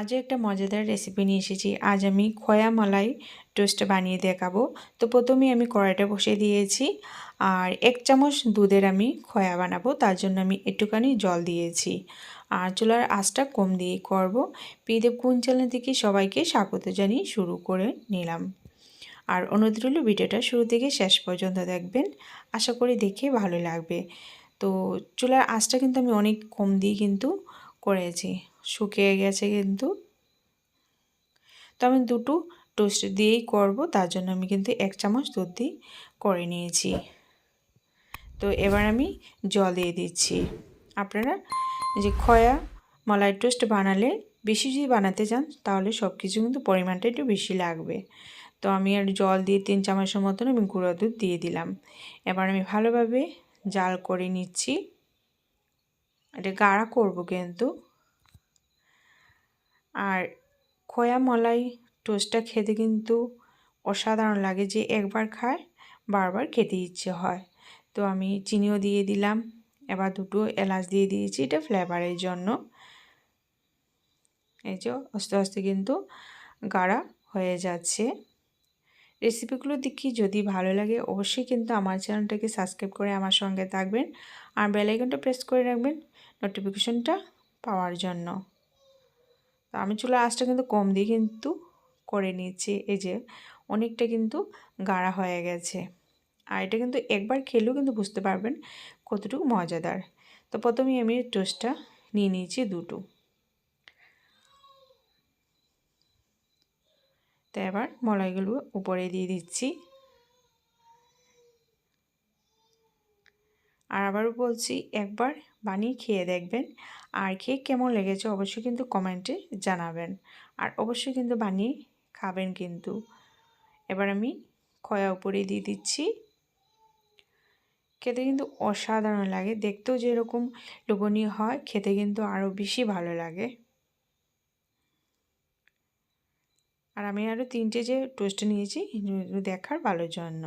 আজও একটা মজাদার রেসিপি নিয়ে এসেছি। আজ আমি খয়া মালাই টোস্ট বানিয়ে দেখাবো। তো প্রথমে আমি কড়াইটা বসিয়ে দিয়েছি আর এক চামচ দুধের আমি খয়া বানাবো। তার জন্য আমি একটুখানি জল দিয়েছি আর চুলার আঁচটা কম দিয়ে করব। পিদেব কোন চ্যানেল থেকে সবাইকে স্বাগত জানিয়ে শুরু করে নিলাম। আর অনুরোধ রইল ভিডিওটা শুরু থেকে শেষ পর্যন্ত দেখবেন। আশা করি দেখে ভালো লাগবে। তো চুলার আঁচটা কিন্তু আমি অনেক কম দিয়ে কিন্তু করেছি। শুকিয়ে গেছে কিন্তু। তো আমি দুটো টোস্ট দিয়েই করব, তার জন্য আমি কিন্তু এক চামচ দুধ দিয়ে করে নিয়েছি। তো এবার আমি জল দিয়ে দিচ্ছি। আপনারা যে খয়া মলাই টোস্ট বানালে, বেশি যদি বানাতে চান, তাহলে সব কিছু কিন্তু পরিমাণটা একটু বেশি লাগবে। তো আমি আর জল দিয়ে তিন চামচের মতন আমি গুঁড়ো দুধ দিয়ে দিলাম। এবার আমি ভালোভাবে জাল করে নিচ্ছি। এটা গাড়া করব কিন্তু। আর খোয়া মলাই টোস্টটা খেতে কিন্তু অসাধারণ লাগে যে একবার খায়, বারবার খেতে ইচ্ছে হয়। তো আমি চিনিও দিয়ে দিলাম, এবার দুটো এলাচ দিয়ে দিয়েছি এটা ফ্লেভারের জন্য। এই যে আস্তে আস্তে কিন্তু গাড়া হয়ে যাচ্ছে। রেসিপিগুলো দেখি যদি ভালো লাগে অবশ্যই কিন্তু আমার চ্যানেলটাকে সাবস্ক্রাইব করে আমার সঙ্গে থাকবেন। আর বেলাইকনটা প্রেস করে রাখবেন নোটিফিকেশনটা পাওয়ার জন্য। তো আমি চুলা আঁচটা কিন্তু কম দিয়ে কিন্তু করে নিয়েছি। এই যে অনেকটা কিন্তু গাঢ়া হয়ে গেছে। আর এটা কিন্তু একবার খেলেও কিন্তু বুঝতে পারবেন কতটুকু মজাদার। তো প্রথমে আমি টোস্টটা নিয়ে নিয়েছি দুটো। তো এবার মলাইগুলো উপরে দিয়ে দিচ্ছি। আর আবারও বলছি, একবার বানিয়ে খেয়ে দেখবেন। আর খেয়ে কেমন লেগেছে অবশ্যই কিন্তু কমেন্টে জানাবেন। আর অবশ্যই কিন্তু বানিয়ে খাবেন কিন্তু। এবার আমি খয়া উপরে দিয়ে দিচ্ছি। খেতে কিন্তু অসাধারণ লাগে। দেখতেও যেরকম লোভনীয় হয়, খেতে কিন্তু আরও বেশি ভালো লাগে। আর আমি আরও তিনটে যে টোস্ট নিয়েছি দেখার ভালোর জন্য।